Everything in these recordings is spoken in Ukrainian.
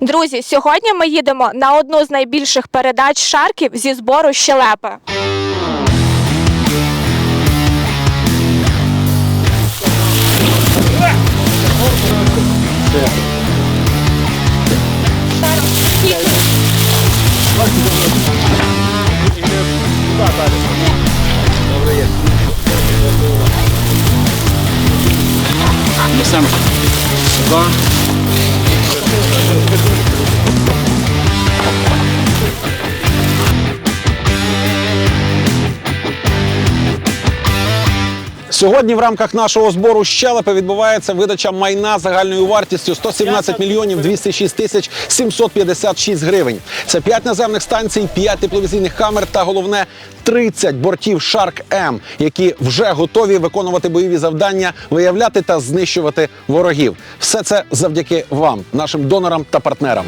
Друзі, сьогодні ми їдемо на одну з найбільших передач шарків зі збору щелепи. Несемо сюди. Сьогодні в рамках нашого збору щелепи відбувається видача майна загальною вартістю 117 мільйонів 206 тисяч 756 гривень. Це 5 наземних станцій, 5 тепловізійних камер та головне 30 бортів Shark М, які вже готові виконувати бойові завдання, виявляти та знищувати ворогів. Все це завдяки вам, нашим донорам та партнерам.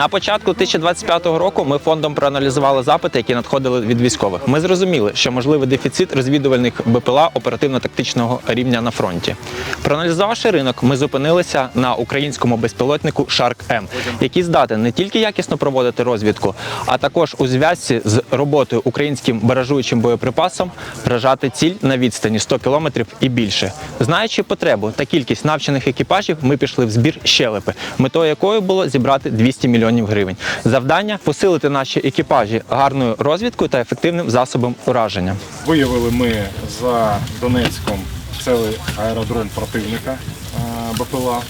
На початку 2025 року ми фондом проаналізували запити, які надходили від військових. Ми зрозуміли, що можливий дефіцит розвідувальних БПЛА оперативно-тактичного рівня на фронті. Проаналізувавши ринок, ми зупинилися на українському безпілотнику Shark M, який здатен не тільки якісно проводити розвідку, а також у зв'язці з роботою українським баражуючим боєприпасом вражати ціль на відстані 100 км і більше. Знаючи потребу та кількість навчених екіпажів, ми пішли в збір щелепи, метою якої було зібрати 200 мільйонів гривень. Завдання посилити наші екіпажі гарною розвідкою та ефективним засобом ураження. Виявили ми за Донецьком цілий аеродром противника е, БПЛА.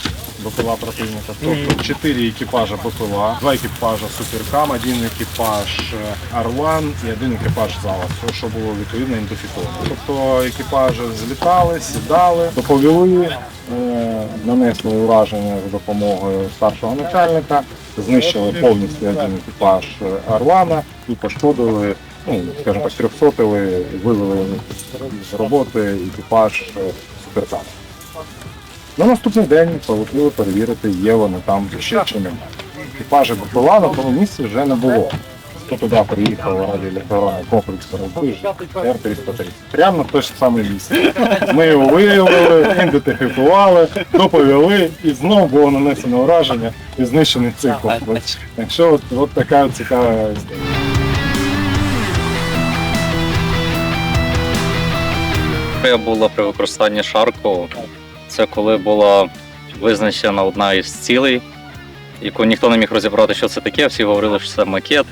БПЛА противника. Тобто чотири екіпажа БПЛА, два екіпажа Суперкам, один екіпаж е, Орлан і один екіпаж Зала. Все, що було відповідно ідентифіковано. Тобто екіпажі злітали, сідали, доповіли, е, нанесли ураження за допомогою старшого начальника, знищили повністю один екіпаж Орлана і пошкодили ну, скажімо так, трьохсотили, вивели з роботи екіпаж е. На наступний день полетіли перевірити, є вони там ще чи немає. Екіпажа БПЛА на тому місці вже не було. Хто туди приїхав радіоелектронний комплекс Р-330. Прямо на те ж саме місце. Ми його виявили, ідентифікували, доповіли і знову було нанесено ураження і знищений цей комплекс. Так що от, от така цікава історія. Історія була при використанні шарку. Це коли була визначена одна із цілей, яку ніхто не міг розібрати, що це таке. Всі говорили, що це макет.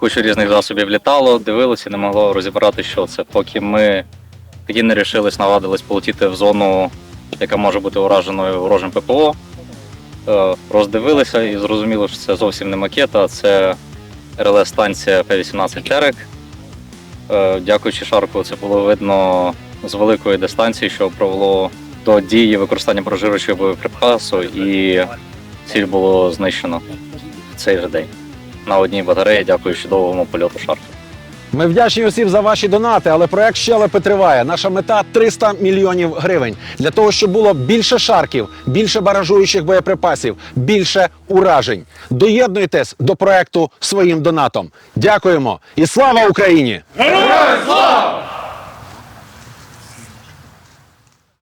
Кучу різних засобів літало, дивилися не могло розібрати, що це. Поки ми тоді не рішились, навадились полетіти в зону, яка може бути ураженою ворожим ППО. Е, Роздивилися і зрозуміли, що це зовсім не макет, а це РЛС-станція П-18 Терек. Е, Дякуючи Шарку, це було видно з великої дистанції, що провело до дії використання прожиручого боєприпасу, і ціль було знищено в цей же день на одній батареї, дякуючи довгому польоту Шарку. Ми вдячні усім за ваші донати, але проект щелепи триває. Наша мета 300 мільйонів гривень для того, щоб було більше шарків, більше баражуючих боєприпасів, більше уражень. Доєднуйтесь до проекту своїм донатом. Дякуємо і слава Україні! Героям слава!